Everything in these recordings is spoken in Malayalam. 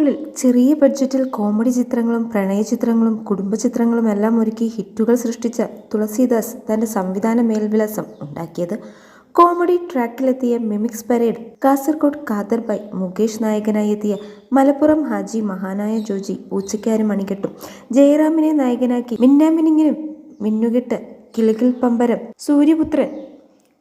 നാളുകളിൽ ചെറിയ ബഡ്ജറ്റിൽ കോമഡി ചിത്രങ്ങളും പ്രണയ ചിത്രങ്ങളും കുടുംബ ചിത്രങ്ങളും എല്ലാം ഒരുക്കി ഹിറ്റുകൾ സൃഷ്ടിച്ച തുളസീദാസ് തന്റെ സംവിധാന മേൽവിലാസം ഉണ്ടാക്കിയത്. കോമഡി ട്രാക്കിലെത്തിയ മിമിക്സ് പരേഡ് കാസർഗോഡ് കാദർബായ് മുകേഷ് നായകനായി എത്തിയ മലപ്പുറം ഹാജി മഹാനായ ജോജി പൂച്ചക്കാരും മണികെട്ടും. ജയറാമിനെ നായകനാക്കി മിന്നാമിനിങ്ങിനും മിന്നുകെട്ട് കിളികിൽ പമ്പരം സൂര്യപുത്രൻ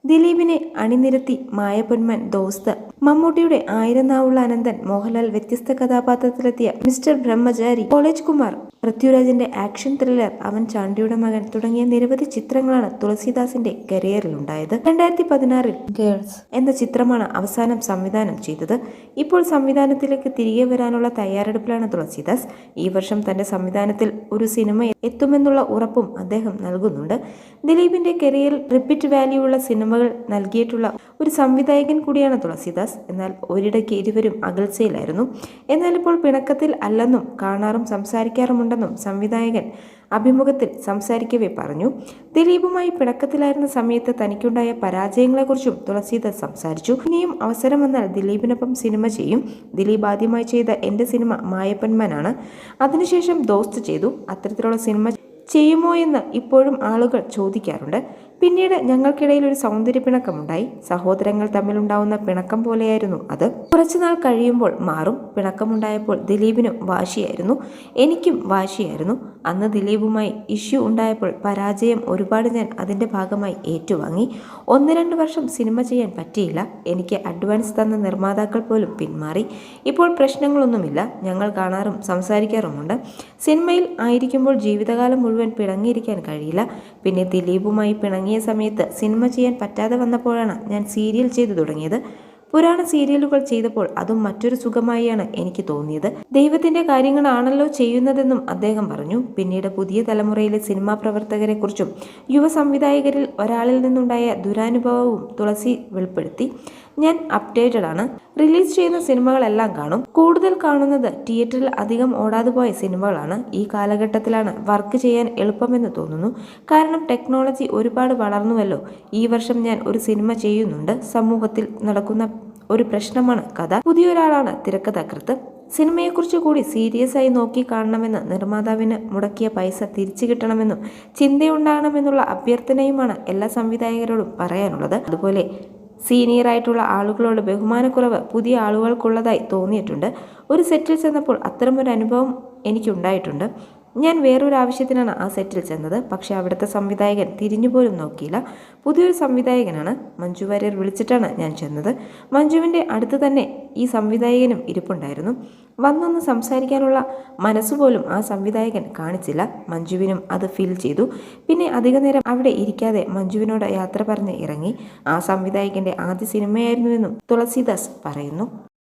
ദിലീപിനെ അണിനിരത്തി മായപ്പൊന്മാൻ ദോസ്ത് മമ്മൂട്ടിയുടെ ആയിരനാവുള്ള അനന്തൻ മോഹൻലാൽ വ്യത്യസ്ത കഥാപാത്രത്തിലെത്തിയ മിസ്റ്റർ ബ്രഹ്മചാരി കോളേജ് കുമാർ പൃഥ്വിരാജിന്റെ ആക്ഷൻ ത്രില്ലർ അവൻ ചാണ്ടിയുടെ മകൻ തുടങ്ങിയ നിരവധി ചിത്രങ്ങളാണ് തുളസീദാസിന്റെ കരിയറിലുണ്ടായത്. രണ്ടായിരത്തി പതിനാറിൽ ഗേൾസ് എന്ന ചിത്രമാണ് അവസാനം സംവിധാനം ചെയ്തത്. ഇപ്പോൾ സംവിധാനത്തിലേക്ക് തിരികെ വരാനുള്ള തയ്യാറെടുപ്പിലാണ് തുളസിദാസ്. ഈ വർഷം തന്റെ സംവിധാനത്തിൽ ഒരു സിനിമ എത്തുമെന്നുള്ള ഉറപ്പും അദ്ദേഹം നൽകുന്നുണ്ട്. ദിലീപിന്റെ കരിയറിൽ റിപ്പീറ്റ് വാല്യൂ ഉള്ള സിനിമകൾ നൽകിയിട്ടുള്ള ഒരു സംവിധായകൻ കൂടിയാണ് തുളസീദാസ്. എന്നാൽ ഒരിടയ്ക്ക് ഇരുവരും അകൽച്ചയിലായിരുന്നു. എന്നാൽ ഇപ്പോൾ പിണക്കത്തിൽ അല്ലെന്നും കാണാറും സംസാരിക്കാറുമുണ്ടെന്നും സംവിധായകൻ അഭിമുഖത്തിൽ സംസാരിക്കവേ പറഞ്ഞു. ദിലീപുമായി പിണക്കത്തിലായിരുന്ന സമയത്ത് തനിക്കുണ്ടായ പരാജയങ്ങളെക്കുറിച്ചും തുളസീദാസ് സംസാരിച്ചു. ഇനിയും അവസരം വന്നാൽ ദിലീപിനൊപ്പം സിനിമ ചെയ്യും. ദിലീപ് ആദ്യമായി ചെയ്ത എന്റെ സിനിമ മായപ്പന്മാനാണ്. അതിനുശേഷം ദോസ്ത് ചെയ്തു. അത്തരത്തിലുള്ള സിനിമ ചെയ്യുമോ എന്ന് ഇപ്പോഴും ആളുകൾ ചോദിക്കാറുണ്ട്. പിന്നീട് ഞങ്ങൾക്കിടയിൽ ഒരു സൗന്ദര്യ പിണക്കമുണ്ടായി. സഹോദരങ്ങൾ തമ്മിലുണ്ടാവുന്ന പിണക്കം പോലെയായിരുന്നു അത്. കുറച്ചുനാൾ കഴിയുമ്പോൾ മാറും. പിണക്കമുണ്ടായപ്പോൾ ദിലീപിനും വാശിയായിരുന്നു. എനിക്കും വാശിയായിരുന്നു. അന്ന് ദിലീപുമായി ഇഷ്യൂ ഉണ്ടായപ്പോൾ പരാജയം ഒരുപാട് ഞാൻ അതിന്റെ ഭാഗമായി ഏറ്റുവാങ്ങി. ഒന്ന് രണ്ട് വർഷം സിനിമ ചെയ്യാൻ പറ്റിയില്ല. എനിക്ക് അഡ്വാൻസ് തന്ന നിർമ്മാതാക്കൾ പോലും പിന്മാറി. ഇപ്പോൾ പ്രശ്നങ്ങളൊന്നുമില്ല. ഞങ്ങൾ കാണാറും സംസാരിക്കാറുമുണ്ട്. സിനിമയിൽ ആയിരിക്കുമ്പോൾ ജീവിതകാലം മുഴുവൻ പിണങ്ങിയിരിക്കാൻ കഴിയില്ല. പിന്നെ ദിലീപുമായി പിണങ്ങിയ സമയത്ത് സിനിമ ചെയ്യാൻ പറ്റാതെ വന്നപ്പോഴാണ് ഞാൻ സീരിയൽ ചെയ്തു തുടങ്ങിയത്. പുരാണ സീരിയലുകൾ ചെയ്തപ്പോൾ അതും മറ്റൊരു സുഖമായാണ് എനിക്ക് തോന്നിയത്. ദൈവത്തിന്റെ കാര്യങ്ങളാണല്ലോ ചെയ്യുന്നതെന്നും അദ്ദേഹം പറഞ്ഞു. പിന്നീട് പുതിയ തലമുറയിലെ സിനിമാ പ്രവർത്തകരെക്കുറിച്ചും യുവ സംവിധായകരിൽ ഒരാളിൽ നിന്നുണ്ടായ ദുരാനുഭവവും തുളസി വെളിപ്പെടുത്തി. ഞാൻ അപ്ഡേറ്റഡ് ആണ്. റിലീസ് ചെയ്യുന്ന സിനിമകളെല്ലാം കാണും. കൂടുതൽ കാണുന്നത് തിയേറ്ററിൽ അധികം ഓടാതെ പോയ സിനിമകളാണ്. ഈ കാലഘട്ടത്തിലാണ് വർക്ക് ചെയ്യാൻ എളുപ്പമെന്ന് തോന്നുന്നു. കാരണം ടെക്നോളജി ഒരുപാട് വളർന്നുവല്ലോ. ഈ വർഷം ഞാൻ ഒരു സിനിമ ചെയ്യുന്നുണ്ട്. സമൂഹത്തിൽ നടക്കുന്ന ഒരു പ്രശ്നമാണ് കഥ. പുതിയൊരാളാണ് തിരക്കഥാകൃത്ത്. സിനിമയെക്കുറിച്ച് കൂടി സീരിയസ് ആയി നോക്കി കാണണമെന്ന് നിർമ്മാതാവിന് മുടക്കിയ പൈസ തിരിച്ചു കിട്ടണമെന്നും ചിന്തയുണ്ടാകണമെന്നുള്ള അഭ്യർത്ഥനയുമാണ് എല്ലാ സംവിധായകരോടും പറയാനുള്ളത്. അതുപോലെ സീനിയർ ആയിട്ടുള്ള ആളുകളോട് ബഹുമാനക്കുറവ് പുതിയ ആളുകൾക്കുള്ളതായി തോന്നിയിട്ടുണ്ട്. ഒരു സെറ്റിൽ ചെന്നപ്പോൾ അത്തരമൊരു അനുഭവം എനിക്കുണ്ടായിട്ടുണ്ട്. ഞാൻ വേറൊരു ആവശ്യത്തിനാണ് ആ സെറ്റിൽ ചെന്നത്. പക്ഷേ അവിടുത്തെ സംവിധായകൻ തിരിഞ്ഞുപോലും നോക്കിയില്ല. പുതിയൊരു സംവിധായകനാണ് മഞ്ജു വാര്യർ വിളിച്ചിട്ടാണ് ഞാൻ ചെന്നത്. മഞ്ജുവിന്റെ അടുത്ത് തന്നെ ഈ സംവിധായകനും ഇരിപ്പുണ്ടായിരുന്നു. വന്നൊന്ന് സംസാരിക്കാനുള്ള മനസ്സുപോലും ആ സംവിധായകൻ കാണിച്ചില്ല. മഞ്ജുവിനും അത് ഫീൽ ചെയ്തു. പിന്നെ അധിക നേരം അവിടെ ഇരിക്കാതെ മഞ്ജുവിനോട് യാത്ര പറഞ്ഞ് ഇറങ്ങി. ആ സംവിധായകന്റെ ആദ്യ സിനിമയായിരുന്നുവെന്നും തുളസീദാസ് പറയുന്നു.